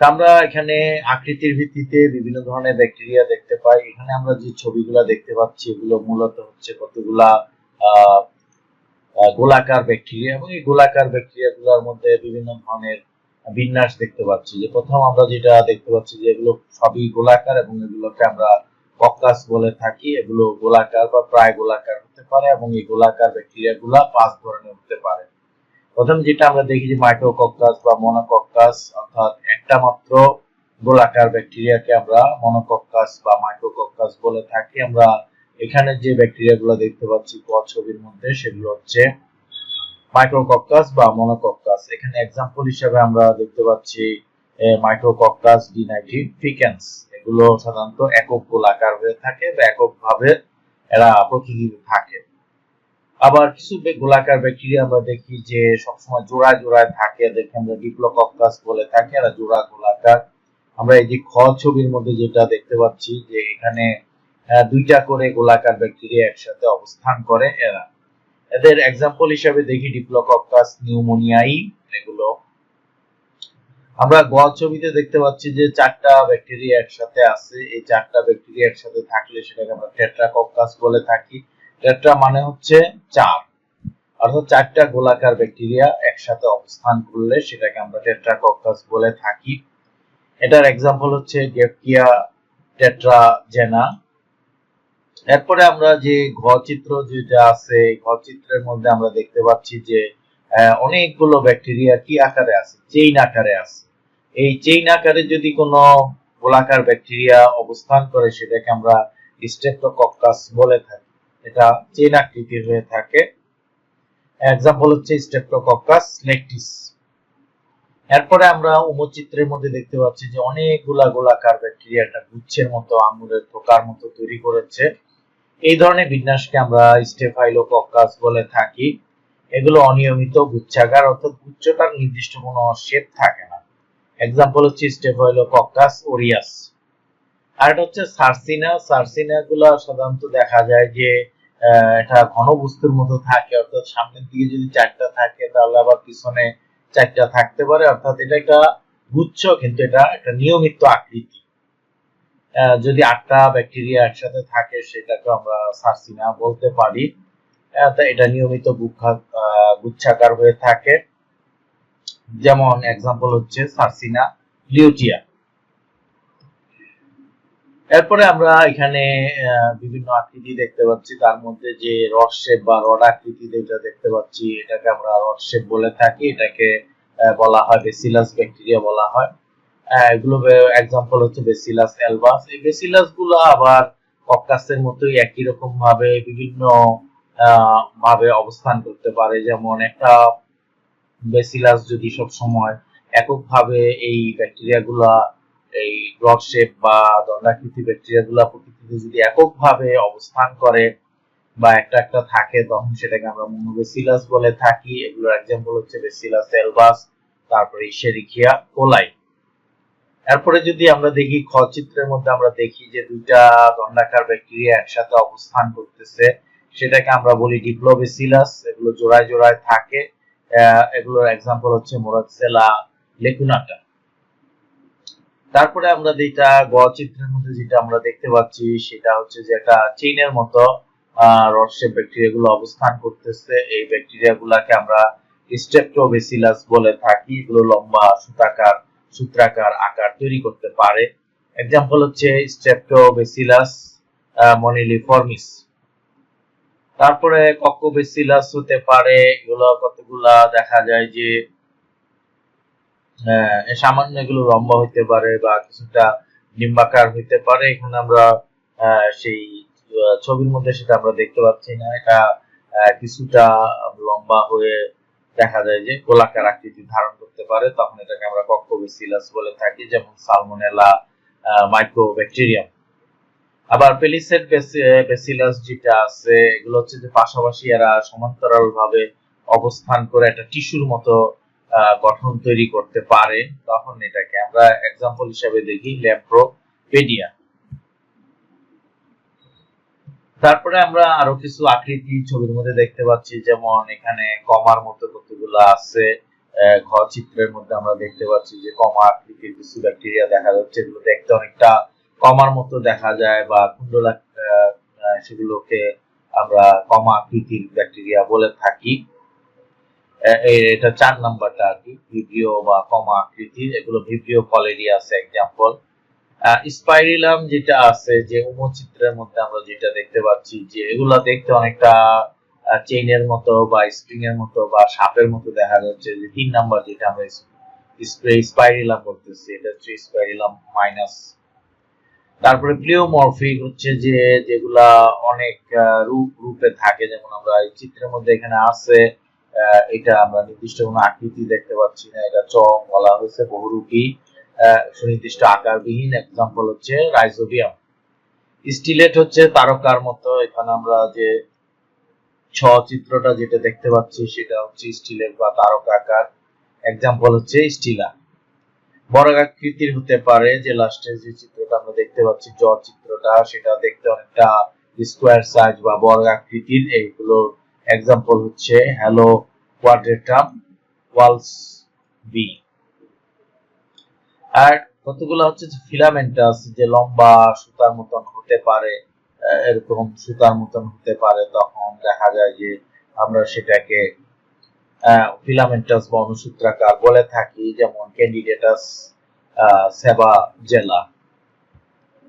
আমরা এখানে আকৃতির ভিত্তিতে বিভিন্ন ধরনের ব্যাকটেরিয়া দেখতে পাই। এখানে আমরা যে ছবিগুলো দেখতে পাচ্ছি, এগুলো মূলত হচ্ছে কতগুলা গোলাকার ব্যাকটেরিয়া এবং এই গোলাকার ব্যাকটেরিয়াগুলোর মধ্যে বিভিন্ন ধরনের বিন্যাস দেখতে পাচ্ছি। যে প্রথম আমরা যেটা দেখতে পাচ্ছি যে এগুলো সবই গোলাকার এবং এগুলোকে আমরা কক্কাস বলে থাকি। এগুলো গোলাকার বা প্রায় গোলাকার হতে পারে এবং এই গোলাকার ব্যাকটেরিয়াগুলো পাঁচ ধরনের হতে পারে। প্রথম যেটা আমরা দেখি যে মাইক্রোকক্কাস বা মনোকক্কাস অর্থাৎ একটা মাত্র গোলাকার ব্যাকটেরিয়াকে আমরা মনোকক্কাস বা মাইক্রোকক্কাস বলে থাকি। আমরা এখানে যে ব্যাকটেরিয়াগুলো দেখতে পাচ্ছি ক ছবির মধ্যে, সেগুলো হচ্ছে মাইক্রোকক্কাস বা মনোকক্কাস এখানে এক্সাম্পল হিসেবে আমরা দেখতে পাচ্ছি মাইক্রোকক্কাস ডিনাইটিফিকেন্স এগুলো সাধারণত একক গোলাকার হয়ে থাকে বা এককভাবে এরা প্রতিনিধি থাকে। আবার কিছু গোলাকার ব্যাকটেরিয়া আমরা দেখি যে সবসময় জোড়ায় জোড়ায় থাকে। এদেরকে আমরা ডিপ্লোকক্কাস বলে থাকি, এরা জোড়া গোলাকার। আমরা এই যে খ ছবির মধ্যে যেটা দেখতে পাচ্ছি যে এখানে দুইটা করে গোলাকার ব্যাকটেরিয়া একসাথে অবস্থান করে এরা। এদের এক্সাম্পল হিসাবে দেখি ডিপ্লোকক্কাস নিউমোনিয়াই এগুলো। আমরা গ ছবিতে দেখতে পাচ্ছি যে চারটা ব্যাকটেরিয়া একসাথে আছে। এই চারটা ব্যাকটেরিয়া একসাথে থাকলে সেটাকে আমরা টেট্রাকক্কাস বলে থাকি। টেট্রা মানে হচ্ছে চার অর্থাৎ চারটা গোলাকার ব্যাকটেরিয়া একসাথে অবস্থান করলে সেটাকে আমরা টেট্রাকক্কাস বলে থাকি। এটার এক্সাম্পল হচ্ছে গেপকিয়া টেট্রাজেনা। এরপরে আমরা যে ঘ চিত্র যেটা আছে, এই ঘ চিত্রের মধ্যে আমরা দেখতে পাচ্ছি যে অনেকগুলো ব্যাকটেরিয়া কি আকারে আছে? চেইন আকারে আছে। এই চেইন আকারে যদি কোনো গোলাকার ব্যাকটেরিয়া অবস্থান করে, সেটাকে আমরা স্টেপ্টোকক্কাস বলে থাকি। এটা চেইন আকৃতির হয়ে থাকে। এক্সাম্পল হচ্ছে লেকটিস এরপরে আমরা উমচিত্রের মধ্যে দেখতে পাচ্ছি যে অনেকগুলা গোলাকার গুচ্ছের মতো থোকার মতো তৈরি করেছে। এই ধরনের বিন্যাসকে আমরা বলে থাকি। এগুলো অনিয়মিত গুচ্ছাকার অর্থাৎ গুচ্ছটার নির্দিষ্ট কোনো শেপ থাকে না। এক্সাম্পল হচ্ছে স্টেফাইলোকক্কাস ওরিয়াস আর এটা হচ্ছে সার্সিনা সার্সিনা গুলো সাধারণত দেখা যায় যে এটা ঘনবস্তুর মতো থাকে, অর্থাৎ সামনের দিকে যদি চারটা থাকে, তাহলে আবার পিছনে চারটা থাকতে পারে। অর্থাৎ এটা একটা গুচ্ছ কিন্তু এটা একটা নিয়মিত আকৃতি। যদি আটটা ব্যাকটেরিয়া একসাথে থাকে, সেটাকে আমরা সার্সিনা বলতে পারি। এটা নিয়মিত গুচ্ছাকার হয়ে থাকে। যেমন এক্সাম্পল হচ্ছে সার্সিনা লিউটিয়া এরপরে আমরা এখানে বিভিন্ন আকৃতি দেখতে পাচ্ছি। তার মধ্যে যে রড শেপ বা রড আকৃতি যেটা দেখতে পাচ্ছি, এটাকে আমরা রড শেপ বলে থাকি। এটাকে বলা হয় বেসিলাস ব্যাকটেরিয়া বলা হয়। এগুলো এক্সাম্পল হচ্ছে বেসিলাস এলবাস এই বেসিলাসগুলো আবার কক্কাসের মতোই একই রকম ভাবে বিভিন্ন ভাবে অবস্থান করতে পারে। যেমন একটা বেসিলাস যদি সব সময় এককভাবে এই ব্যাকটেরিয়া গুলা এই রড শেপ বা দণ্ডাকৃতি ব্যাকটেরিয়া গুলা প্রকৃতিতে যদি এককভাবে অবস্থান করে বা একটা একটা থাকে, তখন সেটাকে আমরা মনোবেসিলাস বলে থাকি। এগুলোর এক্সাম্পল হচ্ছে বেসিলাস এলবাস, তারপরে ইশেরিকিয়া কোলাই। এরপরে যদি আমরা দেখি খ চিত্রের মধ্যে আমরা দেখি যে দুইটা দণ্ডাকার ব্যাকটেরিয়া একসাথে অবস্থান করতেছে, সেটাকে আমরা বলি ডিপ্লোবেসিলাস, এগুলো জোড়ায় জোড়ায় থাকে। এগুলোর এক্সাম্পল হচ্ছে মোরাক্সেলা লেকুনাটা। তারপরে আমরা যেটা গ চিত্রের মধ্যে যেটা আমরা দেখতে পাচ্ছি, সেটা হচ্ছে যে একটা চেইনের মতো রডশেপ ব্যাকটেরিয়া গুলো অবস্থান করতেছে। এই ব্যাকটেরিয়া গুলাকে আমরা স্টেপ্টোবেসিলাস বলে থাকি। এগুলো লম্বা সুতাকার, সূত্রাকার আকার তৈরি করতে পারে। এক্সাম্পল হচ্ছে স্টেপ্টোবেসিলাস মনিলিফর্মিস তারপরে কক্কোবেসিলাস হতে পারে। এগুলো কতগুলা দেখা যায় যে সামান্য এগুলো লম্বা হইতে পারে বা কিছুটা ডিম্বাকার হইতে পারে। এখানে আমরা সেই ছবির মধ্যে সেটা আমরা দেখতে পাচ্ছি না। এটা কিছুটা লম্বা হয়ে দেখা যায় যে গোলাকার আকৃতি ধারণ করতে পারে। তখন এটাকে আমরা কক্কোবেসিলাস বলে থাকি, যেমন সালমোনেলা মাইক্রোব্যাকটেরিয়াম আবার পেলিসেট বেসিলাস যেটা আছে, এগুলো হচ্ছে যে পাশাপাশি এরা সমান্তরাল ভাবে অবস্থান করে একটা টিস্যুর মতো গঠন তৈরি করতে পারে তখন এটাকে আমরা এক্সাম্পল হিসাবে দেখি ল্যাম্প্রোপেডিয়া। তারপরে আমরা আরও কিছু আকৃতি ছবির মধ্যে দেখতে পাচ্ছি যেমন এখানে কমার মতো কতগুলো আছে আহ, ঘ চিত্রের মধ্যে আমরা দেখতে পাচ্ছি যে কমা আকৃতির কিছু ব্যাকটেরিয়া দেখা যাচ্ছে এগুলো দেখতে অনেকটা কমার মতো দেখা যায় বা কুণ্ডলা সেগুলোকে আমরা কমা আকৃতির ব্যাকটেরিয়া বলে থাকি। এটা চার নাম্বারটা আর কি ভিব্রিও বা কমা আকৃতির এগুলো ভিব্রিও কলেরিয়া আছে এক্সাম্পল স্পাইরিলাম যেটা আছে, যে উমচিত্রের মধ্যে আমরা যেটা দেখতে পাচ্ছি, যে এগুলা দেখতে অনেকটা চেইনের মতো বা স্প্রিং এর মতো বা সাপের মতো দেখা যাচ্ছে, যে তিন নাম্বার যেটা আমরা স্পাইরিলাম বলতেছি, এটা হচ্ছে স্পাইরিলাম মাইনাস তারপরে প্লিওমরফিক হচ্ছে যে, যেগুলা অনেক রূপ, রূপে থাকে, যেমন আমরা এই চিত্রের মধ্যে এখানে আছে এটা আমরা নির্দিষ্ট কোনো আকৃতি দেখতে পাচ্ছি না। এটা চং বলা হয়েছে বহুরূপী সুনির্দিষ্ট আকারবিহীন এক্সাম্পল হচ্ছে রাইজোবিয়াম স্টিলেট হচ্ছে তারকার মতো। এখানে আমরা যে ছ চিত্রটা যেটা দেখতে পাচ্ছি, সেটা হচ্ছে স্টিলের বা তারকা আকার। এক্সাম্পল হচ্ছে স্টিলা। বড় আকৃতির হতে পারে যে লাস্টে যে চিত্রটা আমরা দেখতে পাচ্ছি জ চিত্রটা, সেটা দেখতে অনেকটা স্কোয়ার সাইজ বা বড় আকৃতির। এইগুলোর এক্সাম্পল হচ্ছে হ্যালো কোয়াড্রেটাম ওয়ালস বি আর কতগুলো হচ্ছে ফিলামেন্টাস যে লম্বা সুতার মতন হতে পারে এরকম সুতার মতন হতে পারে, তখন দেখা যায় যে আমরা সেটাকে ফিলামেন্টাস বা অনুসূত্রাকার বলে থাকি, যেমন ক্যান্ডিডেটাস সেবা জেলা